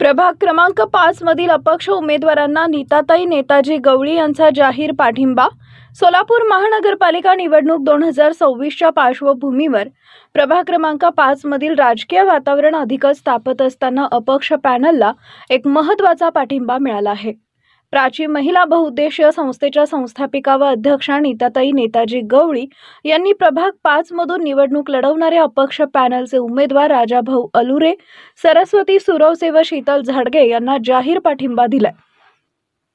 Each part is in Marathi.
प्रभाग क्रमांक पाच मधील अपक्ष उमेदवारांना नीताताई नेताजी गवळी यांचा जाहीर पाठिंबा. सोलापूर महानगरपालिका निवडणूक दोन हजार सव्वीसच्या पार्श्वभूमीवर प्रभाग क्रमांक पाच मधील राजकीय वातावरण अधिकच तापत असताना अपक्ष पॅनलला एक महत्त्वाचा पाठिंबा मिळाला आहे. प्राची महिला बहुउद्देशीय संस्थेच्या संस्थापिका व अध्यक्षा नीताताई नेताजी गवळी यांनी प्रभाग पाच मधून निवडणूक लढवणारे अपक्ष पॅनलचे उमेदवार राजाभाऊ अलुरे सरस्वती सुरवसे व शीतल झाडगे यांना जाहीर पाठिंबा दिलाय.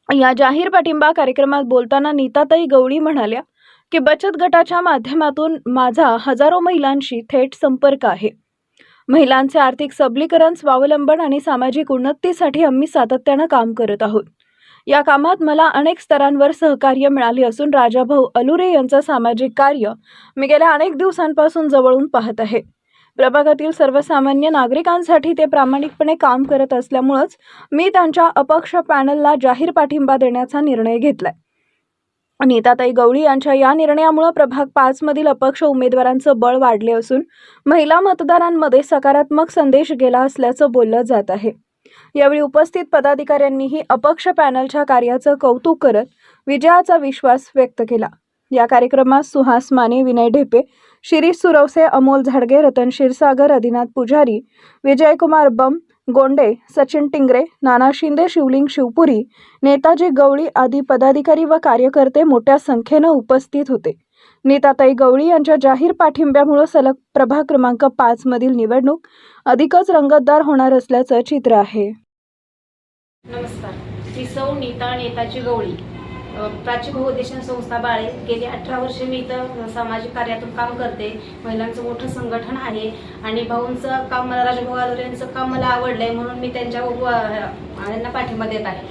या जाहीर पाठिंबा कार्यक्रमात बोलताना नीताताई गवळी म्हणाल्या की बचत गटाच्या माध्यमातून माझा हजारो महिलांशी थेट संपर्क आहे. महिलांचे आर्थिक सबलीकरण स्वावलंबन आणि सामाजिक उन्नतीसाठी आम्ही सातत्यानं काम करत आहोत. या कामात मला अनेक स्तरांवर सहकार्य मिळाले असून राजाभाऊ अलुरे यांचं सामाजिक कार्य मी गेल्या अनेक दिवसांपासून जवळून पाहत आहे. प्रभागातील सर्वसामान्य नागरिकांसाठी ते प्रामाणिकपणे काम करत असल्यामुळंच मी त्यांच्या अपक्ष पॅनलला जाहीर पाठिंबा देण्याचा निर्णय घेतलाय. नीताताई गवळी यांच्या या निर्णयामुळे प्रभाग पाचमधील अपक्ष उमेदवारांचं बळ वाढले असून महिला मतदारांमध्ये सकारात्मक संदेश गेला असल्याचं बोललं जात आहे. यावेळी उपस्थित पदाधिकाऱ्यांनीही अपक्ष पॅनलच्या कार्याचं कौतुक करत विजयाचा विश्वास व्यक्त केला. या कार्यक्रमात सुहास माने विनय ढेपे शिरीष सुरवसे अमोल झाडगे रतन क्षीरसागर आदिनाथ पुजारी विजयकुमार बम गोंडे सचिन टिंगरे नाना शिंदे शिवलिंग शिवपुरी नेताजी गवळी आदी पदाधिकारी व कार्यकर्ते मोठ्या संख्येनं उपस्थित होते. नीताताई गवळी यांच्या जाहीर पाठिंब्यामुळे सलग प्रभाग क्रमांक पाचमधील निवडणूक अधिकच रंगतदार होणार असल्याचं चित्र आहे. नमस्कार सौ नीता नेताची गवळी अ, प्राची बहुउद्देशीय संस्था बाळे गेली अठरा वर्षे मी इथं सामाजिक कार्यातून काम करते. महिलांचं मोठं संघटन आहे आणि भाऊंचं काम मला राजभाऊ यांचं काम मला आवडलंय म्हणून मी त्यांच्या यांना पाठिंबा देत आहे.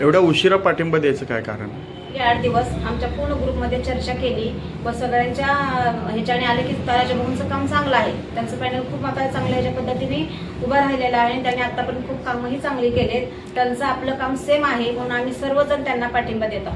एवढ्या उशिरा पाठिंबा द्यायचं काय कारण? गेले आठ दिवस आमच्या पूर्ण ग्रुपमध्ये चर्चा केली. व सगळ्यांच्या ह्याच्याने आले की राजभाऊंचं काम चांगलं आहे. त्यांचं पॅनल खूप आता चांगल्या ह्याच्या पद्धतीने उभं राहिलेलं आहे. आणि त्यांनी आतापर्यंत खूप कामंही चांगली केलेत. त्यांचं आपलं काम सेम आहे म्हणून आम्ही सर्वजण त्यांना पाठिंबा देतो.